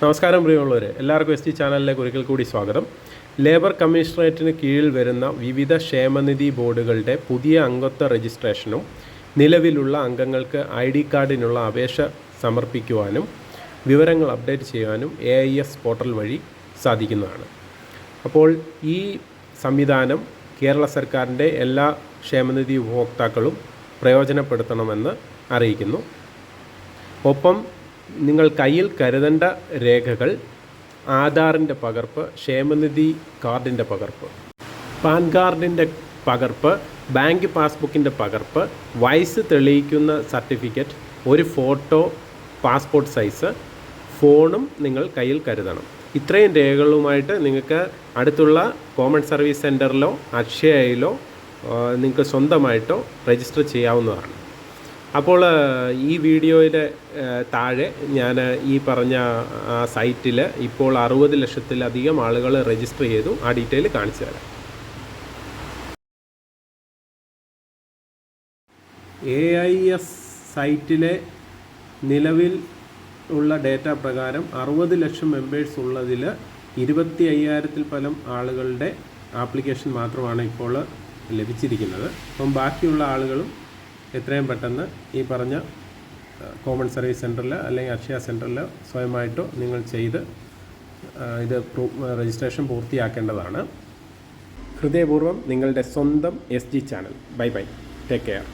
നമസ്കാരം പ്രിയമുള്ളവരെ എല്ലാവർക്കും എസ് ടി ചാനലിലേക്ക് ഒരിക്കൽ കൂടി സ്വാഗതം. ലേബർ കമ്മീഷണറേറ്റിന് കീഴിൽ വരുന്ന വിവിധ ക്ഷേമനിധി ബോർഡുകളുടെ പുതിയ അംഗത്വ രജിസ്ട്രേഷനും നിലവിലുള്ള അംഗങ്ങൾക്ക് ഐ ഡി കാർഡിനുള്ള അപേക്ഷ സമർപ്പിക്കുവാനും വിവരങ്ങൾ അപ്ഡേറ്റ് ചെയ്യാനും എ ഐ എസ് പോർട്ടൽ വഴി സാധിക്കുന്നതാണ്. അപ്പോൾ ഈ സംവിധാനം കേരള സർക്കാരിന്റെ എല്ലാ ക്ഷേമനിധി ഉപഭോക്താക്കളും പ്രയോജനപ്പെടുത്തണമെന്ന് അറിയിക്കുന്നു. ഒപ്പം നിങ്ങൾ കയ്യിൽ കരുതേണ്ട രേഖകൾ ആധാറിന്റെ പകർപ്പ് ക്ഷേമനിധി കാർഡിന്റെ പകർപ്പ് പാൻ കാർഡിന്റെ പകർപ്പ് ബാങ്ക് പാസ്ബുക്കിന്റെ പകർപ്പ് വയസ്സ് തെളിയിക്കുന്ന സർട്ടിഫിക്കറ്റ് ഒരു ഫോട്ടോ പാസ്പോർട്ട് സൈസ് ഫോണും നിങ്ങൾ കയ്യിൽ കരുതണം. ഇത്രയും രേഖകളുമായിട്ട് നിങ്ങൾക്ക് അടുത്തുള്ള കോമൺ സർവീസ് സെന്ററിലോ അക്ഷയയിലോ നിങ്ങൾക്ക് സ്വന്തമായിട്ടോ രജിസ്റ്റർ ചെയ്യാവുന്നതാണ്. അപ്പോൾ ഈ വീഡിയോയുടെ താഴെ ഞാൻ ഈ പറഞ്ഞ ആ സൈറ്റിൽ ഇപ്പോൾ അറുപത് ലക്ഷത്തിലധികം ആളുകൾ രജിസ്റ്റർ ചെയ്തു. ആ ഡീറ്റെയിൽ കാണിച്ചു തരാം. എ ഐ എസ് സൈറ്റിലെ നിലവിൽ ഉള്ള ഡേറ്റ പ്രകാരം അറുപത് ലക്ഷം മെമ്പേഴ്സ് ഉള്ളതിൽ ഇരുപത്തി അയ്യായിരത്തിൽ പലം ആളുകളുടെ ആപ്ലിക്കേഷൻ മാത്രമാണ് ഇപ്പോൾ ലഭിച്ചിരിക്കുന്നത്. അപ്പം ബാക്കിയുള്ള ആളുകളും എത്രയും പെട്ടെന്ന് ഈ പറഞ്ഞ കോമൺ സർവീസ് സെന്ററിൽ അല്ലെങ്കിൽ അക്ഷയ സെന്ററിൽ സ്വയമായിട്ടോ നിങ്ങൾ ചെയ്ത് ഇത് രജിസ്ട്രേഷൻ പൂർത്തിയാക്കേണ്ടതാണ്. ഹൃദയപൂർവം നിങ്ങളുടെ സ്വന്തം S G channel bye bye take care